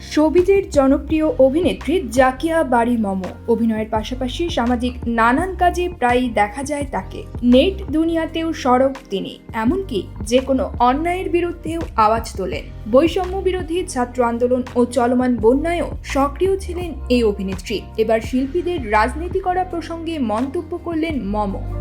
শোবিজের জনপ্রিয় অভিনেত্রী জাকিয়া বাড়ি মম। অভিনয়ের পাশাপাশি সামাজিক নানান কাজে প্রায়ই দেখা যায় তাকে। নেট দুনিয়াতেও সরব তিনি, এমনকি যে কোনো অন্যায়ের বিরুদ্ধেও আওয়াজ তোলেন। বৈষম্য বিরোধী ছাত্র আন্দোলন ও চলমান বন্যায়ও সক্রিয় ছিলেন এই অভিনেত্রী। এবার শিল্পীদের রাজনীতি করা প্রসঙ্গে মন্তব্য করলেন মম।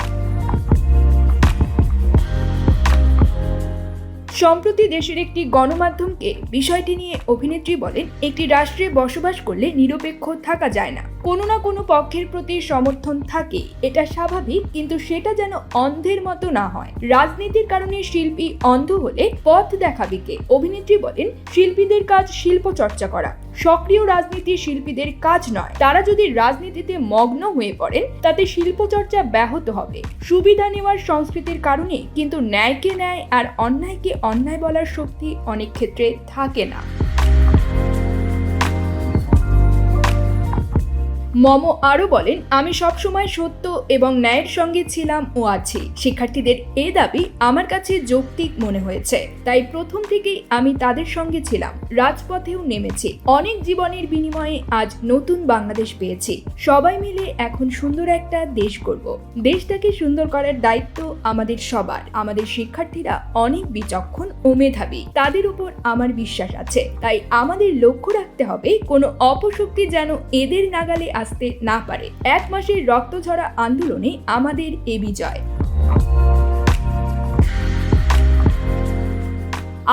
সম্প্রতি দেশের একটি গণমাধ্যমকে বিষয়টি নিয়ে অভিনেত্রী বলেন, একটি রাষ্ট্রে বসবাস করলে নিরপেক্ষ থাকা যায় না। কোনো না কোনো পক্ষের প্রতি সমর্থন থাকে, এটা স্বাভাবিক, কিন্তু সেটা যেন অন্ধের মতো না হয়। রাজনীতির কারণে শিল্পী অন্ধ হলে পথ দেখাবে কে? অভিনেত্রী বলেন, শিল্পীদের কাজ শিল্প চর্চা করা। সক্রিয় রাজনীতি শিল্পীদের কাজ নয়। তারা যদি রাজনীতিতে মগ্ন হয়ে পড়েন, তাতে শিল্পচর্চা ব্যাহত হবে। সুবিধা নেওয়ার সংস্কৃতির কারণে কিন্তু ন্যায়কে ন্যায় আর অন্যায়কে অন্যায় বলার শক্তি অনেক ক্ষেত্রে থাকে না। মম আরও বলেন, আমি সবসময় সত্য এবং ন্যায়ের সঙ্গে ছিলাম ও আছি। শিক্ষার্থীদের এ দাবি আমার কাছে যৌক্তিক মনে হয়েছে। তাই প্রথম থেকেই আমি তাদের সঙ্গে ছিলাম। রাজপথেও নেমেছি। অনেক জীবনের বিনিময়ে আজ নতুন বাংলাদেশ পেয়েছি। সবাই মিলে এখন সুন্দর একটা দেশ করব দেশটাকে সুন্দর করার দায়িত্ব আমাদের সবার। আমাদের শিক্ষার্থীরা অনেক বিচক্ষণ ও মেধাবী। তাদের উপর আমার বিশ্বাস আছে। তাই আমাদের লক্ষ্য রাখতে হবে, কোনো অপশক্তি যেন এদের নাগালে আসতে না পারে। এক মাসের রক্তঝরা আন্দোলনে আমাদের এ বিজয়।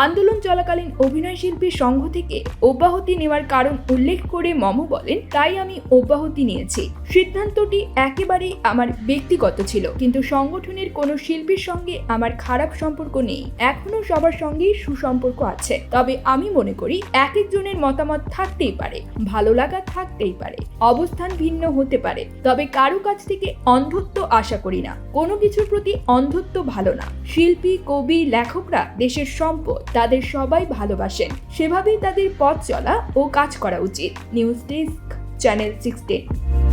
আন্দোলন চলাকালীন অভিনয় শিল্পী সংঘ থেকে অব্যাহতি নেওয়ার কারণ উল্লেখ করে মম বলেন, তাই আমি অব্যাহতি নিয়েছি। সিদ্ধান্তটি একেবারেই আমার ব্যক্তিগত ছিল, কিন্তু সংগঠনের কোনো শিল্পীর সঙ্গে আমার খারাপ সম্পর্ক নেই। এখনও সবার সঙ্গেই সুসম্পর্ক আছে। তবে আমি মনে করি, এক একজনের মতামত থাকতেই পারে, ভালো লাগা থাকতেই পারে, অবস্থান ভিন্ন হতে পারে। তবে কারও কাছ থেকে অন্ধত্ব আশা করি না। কোনো কিছুর প্রতি অন্ধত্ব ভালো না। শিল্পী, কবি, লেখকরা দেশের সম্পদ। তাদের সবাই ভালোবাসেন। সেভাবেই তাদের পথ চলা ও কাজ করা উচিত। News desk, channel sixteen.